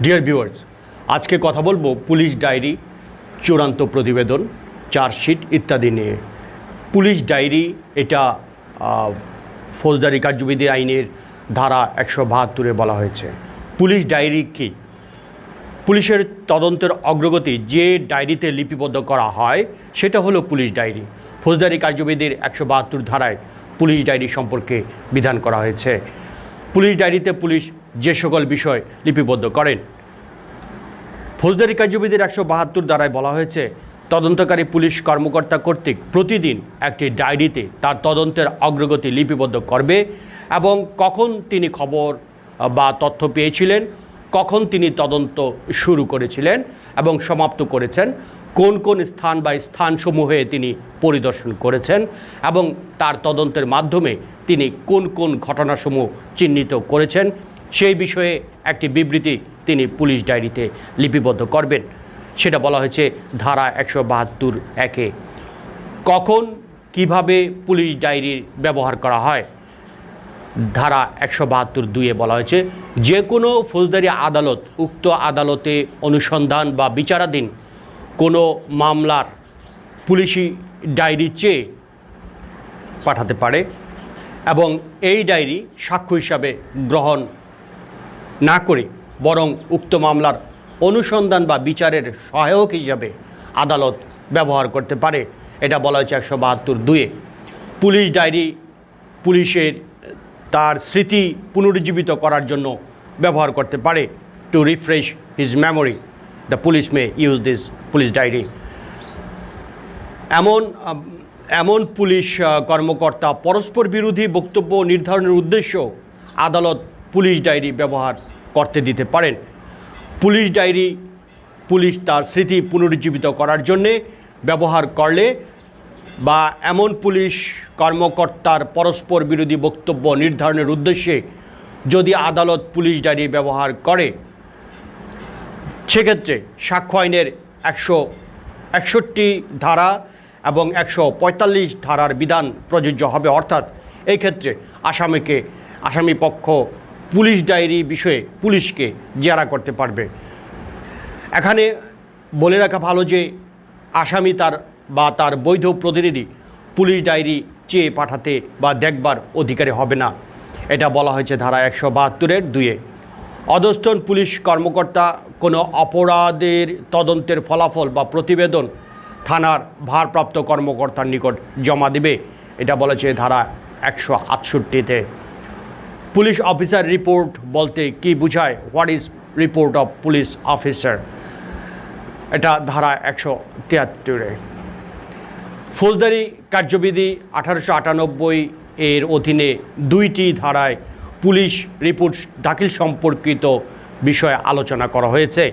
Dear viewers আজকে কথা বলব পুলিশ ডায়েরি, চূড়ান্ত প্রতিবেদন, চার্জশিট ইত্যাদি নিয়ে। পুলিশ ডায়েরি, এটা ফৌজদারি কার্যবিধি আইনের ধারা একশো বাহাত্তরে বলা হয়েছে। পুলিশ ডায়েরি কী? পুলিশের তদন্তের অগ্রগতি যে ডায়েরিতে লিপিবদ্ধ করা হয়, সেটা হলো পুলিশ ডায়েরি। ফৌজদারি কার্যবিধির একশো বাহাত্তর ধারায় পুলিশ ডায়েরি সম্পর্কে বিধান করা হয়েছে। পুলিশ ডায়েরিতে পুলিশ যে সকল বিষয় লিপিবদ্ধ করেন। ফৌজদারি কার্যবিধির একশো বাহাত্তর দ্বারায় বলা হয়েছে, তদন্তকারী পুলিশ কর্মকর্তা কর্তৃক প্রতিদিন একটি ডায়েরিতে তার তদন্তের অগ্রগতি লিপিবদ্ধ করবে এবং কখন তিনি খবর বা তথ্য পেয়েছিলেন, কখন তিনি তদন্ত শুরু করেছিলেন এবং সমাপ্ত করেছেন, কোন কোন স্থান বা স্থানসমূহে তিনি পরিদর্শন করেছেন এবং তার তদন্তের মাধ্যমে তিনি কোন কোন ঘটনাসমূহ চিহ্নিত করেছেন সেই বিষয়ে একটি বিবৃতি তিনি পুলিশ ডায়েরিতে লিপিবদ্ধ করবেন। সেটা বলা হয়েছে ধারা একশো বাহাত্তর একে। কখন কীভাবে পুলিশ ডায়েরির ব্যবহার করা হয়? ধারা একশো বাহাত্তর দুইয়ে বলা হয়েছে যে কোনো ফৌজদারি আদালত, উক্ত আদালতে অনুসন্ধান বা বিচারাধীন কোনো মামলার পুলিশি ডায়েরি চেয়ে পাঠাতে পারে এবং এই ডায়েরি সাক্ষ্য হিসাবে গ্রহণ না করে, বরং উক্ত মামলার অনুসন্ধান বা বিচারের সহায়ক হিসাবে আদালত ব্যবহার করতে পারে। এটা বলা হয়েছে একশো বাহাত্তর দুয়ে। পুলিশ ডায়েরি পুলিশের তার স্মৃতি পুনরুজ্জীবিত করার জন্য ব্যবহার করতে পারে। To refresh his memory the police may use this police diary. এমন এমন পুলিশ কর্মকর্তা পরস্পর বিরোধী বক্তব্য নির্ধারণের উদ্দেশ্য আদালত পুলিশ ডায়েরি ব্যবহার করতে দিতে পারেন। পুলিশ ডায়েরি, পুলিশ তার স্মৃতি পুনরুজ্জীবিত করার জন্যে ব্যবহার করলে বা এমন পুলিশ কর্মকর্তার পরস্পর বিরোধী বক্তব্য নির্ধারণের উদ্দেশ্যে যদি আদালত পুলিশ ডায়েরি ব্যবহার করে, সেক্ষেত্রে সাক্ষ্য আইনের একশো একষট্টি ধারা এবং একশো পঁয়তাল্লিশ ধারার বিধান প্রযোজ্য হবে। অর্থাৎ এই ক্ষেত্রে আসামিকে, আসামি পক্ষ পুলিশ ডায়েরি বিষয়ে পুলিশকে জেরা করতে পারবে। এখানে বলে রাখা ভালো যে আসামি তার বা তার বৈধ প্রতিনিধি পুলিশ ডায়েরি চেয়ে পাঠাতে বা দেখবার অধিকারী হবে না। এটা বলা হয়েছে ধারা একশো বাহাত্তরের দুয়ে অধস্থন পুলিশ কর্মকর্তা কোনো অপরাধের তদন্তের ফলাফল বা প্রতিবেদন থানার ভারপ্রাপ্ত কর্মকর্তার নিকট জমা দেবে। এটা বলেছে ধারা একশো আটষট্টিতে। পুলিশ অফিসার রিপোর্ট বলতে কি বোঝায়? What is report of police officer এটা ধারা একশো তিয়াত্তরে। ফৌজদারি কার্যবিধি আঠারোশো আটানব্বই এর অধীনে দুইটি ধারায় পুলিশ রিপোর্ট দাখিল সম্পর্কিত বিষয়ে আলোচনা করা হয়েছে।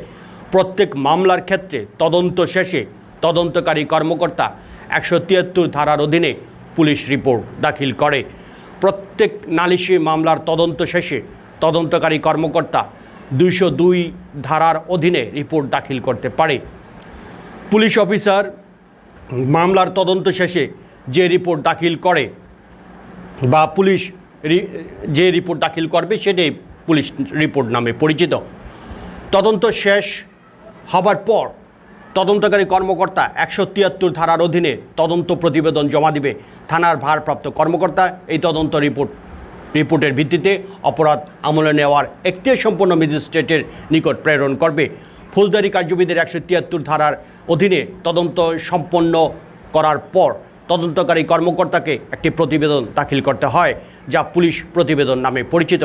প্রত্যেক মামলার ক্ষেত্রে তদন্ত শেষে তদন্তকারী কর্মকর্তা একশো তিয়াত্তর ধারার অধীনে পুলিশ রিপোর্ট দাখিল করে। প্রত্যেক নালিশি মামলার তদন্ত শেষে তদন্তকারী কর্মকর্তা দুইশো দুই ধারার অধীনে রিপোর্ট দাখিল করতে পারে। পুলিশ অফিসার মামলার তদন্ত শেষে যে রিপোর্ট দাখিল করে বা পুলিশ যে রিপোর্ট দাখিল করবে সেটাই পুলিশ রিপোর্ট নামে পরিচিত। তদন্ত শেষ হবার পর তদন্তকারী কর্মকর্তা একশো তিয়াত্তর ধারার অধীনে তদন্ত প্রতিবেদন জমা দিবে। থানার ভারপ্রাপ্ত কর্মকর্তা এই তদন্ত রিপোর্ট। রিপোর্টের ভিত্তিতে অপরাধ আমলে নেওয়ার এখতিয়ার সম্পন্ন ম্যাজিস্ট্রেটের নিকট প্রেরণ করবে। ফৌজদারি কার্যবিধির একশো তিয়াত্তর ধারার অধীনে তদন্ত সম্পন্ন করার পর তদন্তকারী কর্মকর্তাকে একটি প্রতিবেদন দাখিল করতে হয়, যা পুলিশ প্রতিবেদন নামে পরিচিত।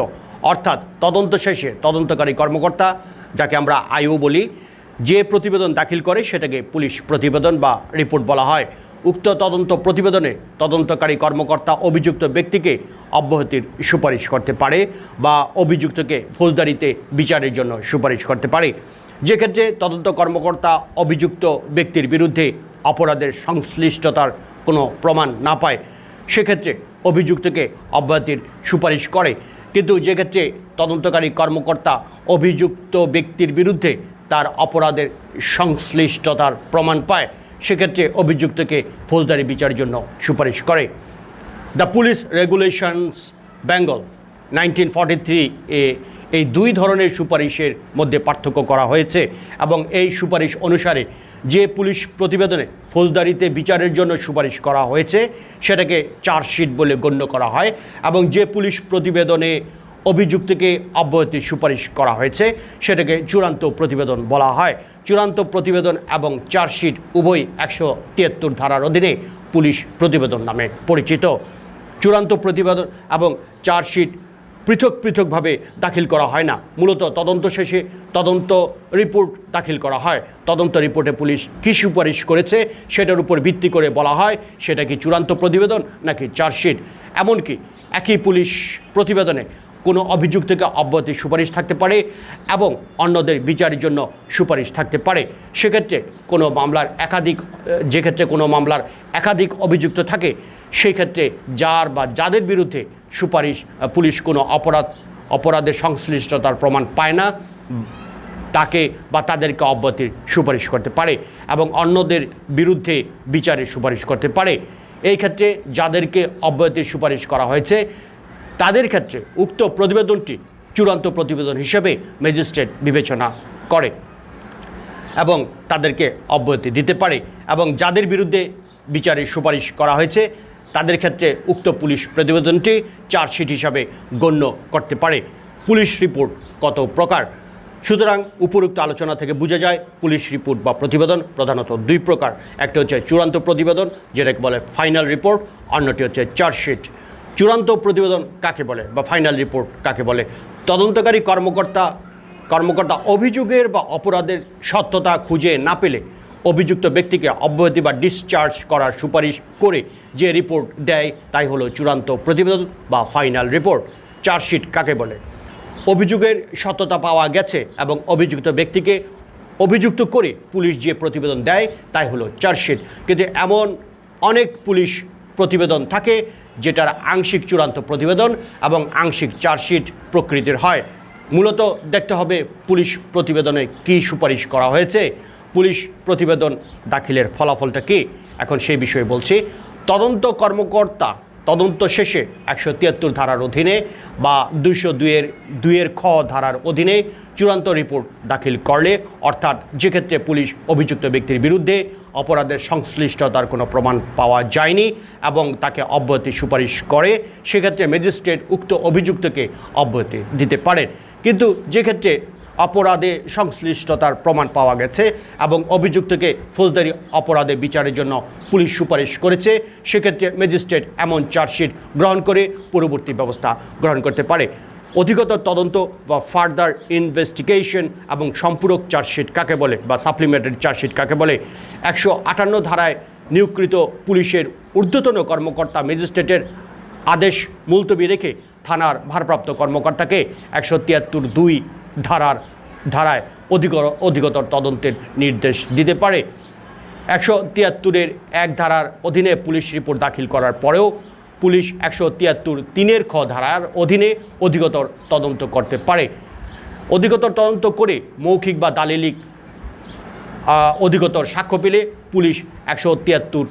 অর্থাৎ তদন্ত শেষে তদন্তকারী কর্মকর্তা, যাকে আমরা আইও বলি যে প্রতিবেদন দাখিল করে সেটাকে পুলিশ প্রতিবেদন বা রিপোর্ট বলা হয়। উক্ত তদন্ত প্রতিবেদনে তদন্তকারী কর্মকর্তা অভিযুক্ত ব্যক্তিকে অব্যাহতির সুপারিশ করতে পারে বা অভিযুক্তকে ফৌজদারিতে বিচারের জন্য সুপারিশ করতে পারে। যে ক্ষেত্রে তদন্ত কর্মকর্তা অভিযুক্ত ব্যক্তির বিরুদ্ধে অপরাধের সংশ্লিষ্টতার কোনো প্রমাণ না পায়, সেক্ষেত্রে অভিযুক্তকে অব্যাহতির সুপারিশ করে। কিন্তু যে ক্ষেত্রে তদন্তকারী কর্মকর্তা অভিযুক্ত ব্যক্তির বিরুদ্ধে তার অপরাধের সংশ্লিষ্টতার প্রমাণ পায়, সেক্ষেত্রে অভিযুক্তকে ফৌজদারি বিচারের জন্য সুপারিশ করে। The police regulations Bengal nineteen forty three এ এই দুই ধরনের সুপারিশের মধ্যে পার্থক্য করা হয়েছে এবং এই সুপারিশ অনুসারে যে পুলিশ প্রতিবেদনে ফৌজদারিতে বিচারের জন্য সুপারিশ করা হয়েছে, সেটাকে চার্জশিট বলে গণ্য করা হয় এবং যে পুলিশ প্রতিবেদনে অভিযুক্তকে অব্যাহতির সুপারিশ করা হয়েছে। সেটাকে চূড়ান্ত প্রতিবেদন বলা হয়। চূড়ান্ত প্রতিবেদন এবং চার্জশিট উভয় একশো তিয়াত্তর ধারার অধীনে পুলিশ প্রতিবেদন নামে পরিচিত। চূড়ান্ত প্রতিবেদন এবং চার্জশিট পৃথক পৃথকভাবে দাখিল করা হয় না। মূলত তদন্ত শেষে তদন্ত রিপোর্ট দাখিল করা হয়। তদন্ত রিপোর্টে পুলিশ কী সুপারিশ করেছে সেটার উপর ভিত্তি করে বলা হয়, সেটা কি চূড়ান্ত প্রতিবেদন নাকি চার্জশিট? এমনকি একই পুলিশ প্রতিবেদনে কোনো অভিযুক্তকে অব্যাহতির সুপারিশ থাকতে পারে এবং অন্যদের বিচারের জন্য সুপারিশ থাকতে পারে। সেক্ষেত্রে কোনো মামলার একাধিক, যে ক্ষেত্রে কোনো মামলার একাধিক অভিযুক্ত থাকে, সেই ক্ষেত্রে যার বা যাদের বিরুদ্ধে সুপারিশ, পুলিশ কোনো অপরাধ, অপরাধের সংশ্লিষ্টতার প্রমাণ পায় না, তাকে বা তাদেরকে অব্যাহতির সুপারিশ করতে পারে এবং অন্যদের বিরুদ্ধে বিচারের সুপারিশ করতে পারে। এই ক্ষেত্রে যাদেরকে অব্যাহতির সুপারিশ করা হয়েছে তাদের ক্ষেত্রে উক্ত প্রতিবেদনটি চূড়ান্ত প্রতিবেদন হিসেবে ম্যাজিস্ট্রেট বিবেচনা করে এবং তাদেরকে অব্যাহতি দিতে পারে এবং যাদের বিরুদ্ধে বিচারের সুপারিশ করা হয়েছে, তাদের ক্ষেত্রে উক্ত পুলিশ প্রতিবেদনটি চার্জশিট হিসাবে গণ্য করতে পারে। পুলিশ রিপোর্ট কত প্রকার? সুতরাং উপরোক্ত আলোচনা থেকে বোঝা যায়, পুলিশ রিপোর্ট বা প্রতিবেদন প্রধানত দুই প্রকার। একটা হচ্ছে চূড়ান্ত প্রতিবেদন, যেটাকে বলে ফাইনাল রিপোর্ট, অন্যটি হচ্ছে চার্জশিট। চূড়ান্ত প্রতিবেদন কাকে বলে বা ফাইনাল রিপোর্ট কাকে বলে? তদন্তকারী কর্মকর্তা কর্মকর্তা অভিযোগের বা অপরাধের সত্যতা খুঁজে না পেলে অভিযুক্ত ব্যক্তিকে অব্যাহতি বা ডিসচার্জ করার সুপারিশ করে যে রিপোর্ট দেয়, তাই হলো চূড়ান্ত প্রতিবেদন বা ফাইনাল রিপোর্ট চার্জশিট কাকে বলে? অভিযোগের সত্যতা পাওয়া গেছে এবং অভিযুক্ত ব্যক্তিকে অভিযুক্ত করে পুলিশ যে প্রতিবেদন দেয়, তাই হলো চার্জশিট। কিন্তু এমন অনেক পুলিশ প্রতিবেদন থাকে যেটার আংশিক চূড়ান্ত প্রতিবেদন এবং আংশিক চার্জশিট প্রকৃতির হয়। মূলত দেখতে হবে পুলিশ প্রতিবেদনে কি সুপারিশ করা হয়েছে। পুলিশ প্রতিবেদন দাখিলের ফলাফলটা কি? এখন সেই বিষয়ে বলছি। তদন্ত কর্মকর্তা তদন্ত শেষে একশো তিয়াত্তর ধারার অধীনে বা দুইশো দুইয়ের দুইয়ের খ ধারার অধীনে চূড়ান্ত রিপোর্ট দাখিল করলে, অর্থাৎ যেক্ষেত্রে পুলিশ অভিযুক্ত ব্যক্তির বিরুদ্ধে অপরাধের সংশ্লিষ্টতার কোনো প্রমাণ পাওয়া যায়নি এবং তাকে অব্যাহতি সুপারিশ করে, সেক্ষেত্রে ম্যাজিস্ট্রেট উক্ত অভিযুক্তকে অব্যাহতি দিতে পারেন কিন্তু যে ক্ষেত্রে অপরাধে সংশ্লিষ্টতার প্রমাণ পাওয়া গেছে এবং অভিযুক্তকে ফৌজদারি অপরাধে বিচারের জন্য পুলিশ সুপারিশ করেছে। সেক্ষেত্রে ম্যাজিস্ট্রেট এমন চার্জশিট গ্রহণ করে পরবর্তী ব্যবস্থা গ্রহণ করতে পারে। অধিকতর তদন্ত বা ফার্দার ইনভেস্টিগেশন এবং সম্পূরক চার্জশিট কাকে বলে বা সাপ্লিমেন্টারি চার্জশিট কাকে বলে, একশো আটান্ন ধারায় নিয়োগকৃত পুলিশের ঊর্ধ্বতন কর্মকর্তা ম্যাজিস্ট্রেটের আদেশ মুলতবি রেখে থানার ভারপ্রাপ্ত কর্মকর্তাকে একশো তিয়াত্তর দুই ধারার ধারায় অধিকর, অধিকতর তদন্তের নির্দেশ দিতে পারে। একশো তিয়াত্তরের এক ধারার অধীনে পুলিশ রিপোর্ট দাখিল করার পরেও পুলিশ একশো তিয়াত্তর তিনের খ ধারার অধীনে অধিকতর তদন্ত করতে পারে। অধিকতর তদন্ত করে মৌখিক বা দালিলিক অধিকতর সাক্ষ্য পেলে পুলিশ একশো তিয়াত্তর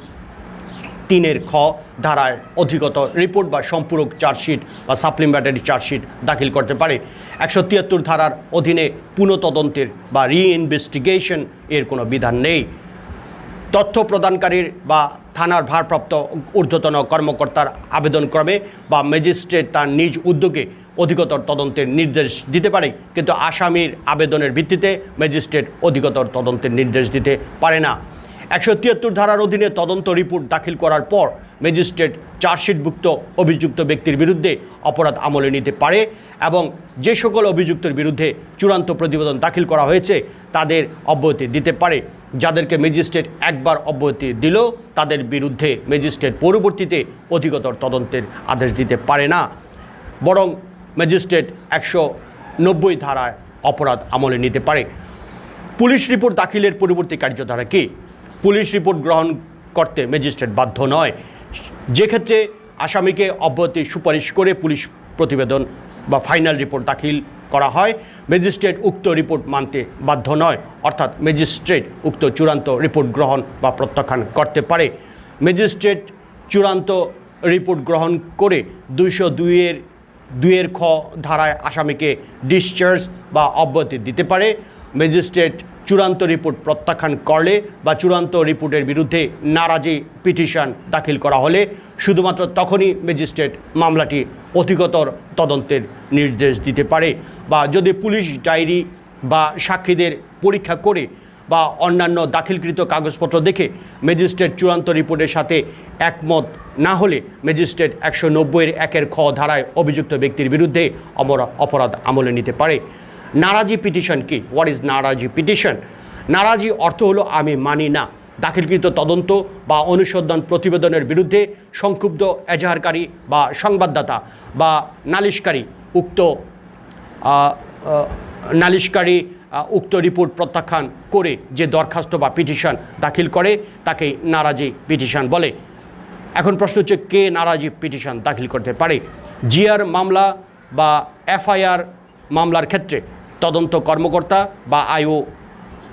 তিনের খ ধারায় অধিগত রিপোর্ট বা সম্পূরক চার্জশিট বা সাপ্লিমেন্টারি চার্জশিট দাখিল করতে পারে। একশো তিয়াত্তর ধারার অধীনে পুনঃতদন্তের বা রিইনভেস্টিগেশন এর কোনো বিধান নেই। তথ্য প্রদানকারীর বা থানার ভারপ্রাপ্ত ঊর্ধ্বতন কর্মকর্তার আবেদনক্রমে বা ম্যাজিস্ট্রেট তার নিজ উদ্যোগে অধিকতর তদন্তের নির্দেশ দিতে পারে, কিন্তু আসামির আবেদনের ভিত্তিতে ম্যাজিস্ট্রেট অধিকতর তদন্তের নির্দেশ দিতে পারে না। একশো তিয়াত্তর ধারার অধীনে তদন্ত রিপোর্ট দাখিল করার পর ম্যাজিস্ট্রেট চার্জশিটভুক্ত অভিযুক্ত ব্যক্তির বিরুদ্ধে অপরাধ আমলে নিতে পারে এবং যে সকল অভিযুক্তের বিরুদ্ধে চূড়ান্ত প্রতিবেদন দাখিল করা হয়েছে, তাদের অব্যাহতি দিতে পারে। যাদেরকে ম্যাজিস্ট্রেট একবার অব্যাহতি দিল, তাদের বিরুদ্ধে ম্যাজিস্ট্রেট পরবর্তীতে অধিকতর তদন্তের আদেশ দিতে পারে না। বরং ম্যাজিস্ট্রেট একশো নব্বই ধারায় অপরাধ আমলে নিতে পারে। পুলিশ রিপোর্ট দাখিলের পরবর্তী কার্যধারা কি? পুলিশ রিপোর্ট গ্রহণ করতে ম্যাজিস্ট্রেট বাধ্য নয়। যে ক্ষেত্রে আসামিকে অব্যাহতি সুপারিশ করে পুলিশ প্রতিবেদন বা ফাইনাল রিপোর্ট দাখিল করা হয়, ম্যাজিস্ট্রেট উক্ত রিপোর্ট মানতে বাধ্য নয়। অর্থাৎ ম্যাজিস্ট্রেট উক্ত চূড়ান্ত রিপোর্ট গ্রহণ বা প্রত্যাখ্যান করতে পারে। ম্যাজিস্ট্রেট চূড়ান্ত রিপোর্ট গ্রহণ করে দুইশো দুইয়ের দুইয়ের খ ধারায় আসামিকে ডিসচার্জ বা অব্যাহতি দিতে পারে। ম্যাজিস্ট্রেট চূড়ান্ত রিপোর্ট প্রত্যাখ্যান করলে বা চূড়ান্ত রিপোর্টের বিরুদ্ধে নারাজি পিটিশন দাখিল করা হলে শুধুমাত্র তখনই ম্যাজিস্ট্রেট মামলাটি অধিকতর তদন্তের নির্দেশ দিতে পারে বা যদি পুলিশ ডায়েরি বা সাক্ষীদের পরীক্ষা করে বা অন্যান্য দাখিলকৃত কাগজপত্র দেখে ম্যাজিস্ট্রেট চূড়ান্ত রিপোর্টের সাথে একমত না হলে ম্যাজিস্ট্রেট একশো নব্বইয়ের একের খ ধারায় অভিযুক্ত ব্যক্তির বিরুদ্ধে অমরা অপরাধ আমলে নিতে পারে। নারাজি পিটিশন কি? What is naraji petition? নারাজি অর্থ হলো, আমি মানি না। দাখিলকৃত তদন্ত বা অনুসন্ধান প্রতিবেদনের বিরুদ্ধে সংক্ষুব্ধ এজাহারকারী বা সংবাদদাতা বা নালিশকারী উক্ত নালিশকারী উক্ত রিপোর্ট প্রত্যাখ্যান করে যে দরখাস্ত বা পিটিশন দাখিল করে, তাকে নারাজি পিটিশন বলে। এখন প্রশ্ন হচ্ছে, কে নারাজি পিটিশন দাখিল করতে পারে? জিআর মামলা বা এফআইআর মামলার ক্ষেত্রে তদন্ত কর্মকর্তা বা আইও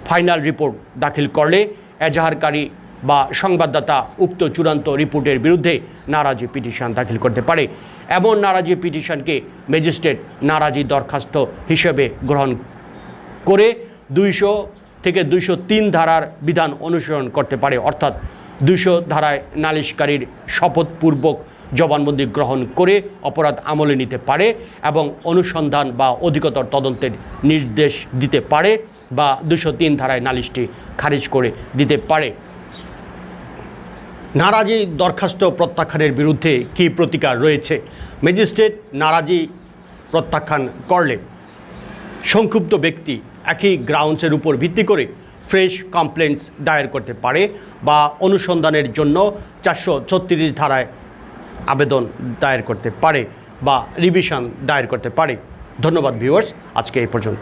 ফাইনাল রিপোর্ট দাখিল করলে এজাহারকারী বা সংবাদদাতা উক্ত চূড়ান্ত রিপোর্টের বিরুদ্ধে নারাজি পিটিশন দাখিল করতে পারে। এমন নারাজি পিটিশনকে ম্যাজিস্ট্রেট নারাজি দরখাস্ত হিসেবে গ্রহণ করে দুইশো থেকে দুইশো তিন ধারার বিধান অনুসরণ করতে পারে। অর্থাৎ দুইশো ধারায় নালিশকারীর শপথপূর্বক জবানবন্দি গ্রহণ করে অপরাধ আমলে নিতে পারে এবং অনুসন্ধান বা অধিকতর তদন্তের নির্দেশ দিতে পারে বা দুশো তিন ধারায় নালিশটি খারিজ করে দিতে পারে। নারাজি দরখাস্ত প্রত্যাখ্যানের বিরুদ্ধে কী প্রতিকার রয়েছে? ম্যাজিস্ট্রেট নারাজি প্রত্যাখ্যান করলে সংক্ষুব্ধ ব্যক্তি একই গ্রাউন্ডসের উপর ভিত্তি করে ফ্রেশ কমপ্লেন্টস দায়ের করতে পারে বা অনুসন্ধানের জন্য চারশো ছত্রিশ ধারায় আবেদন দায়ের করতে পারে বা রিভিশন দায়ের করতে পারে। ধন্যবাদ ভিউয়ার্স। আজকে এই পর্যন্ত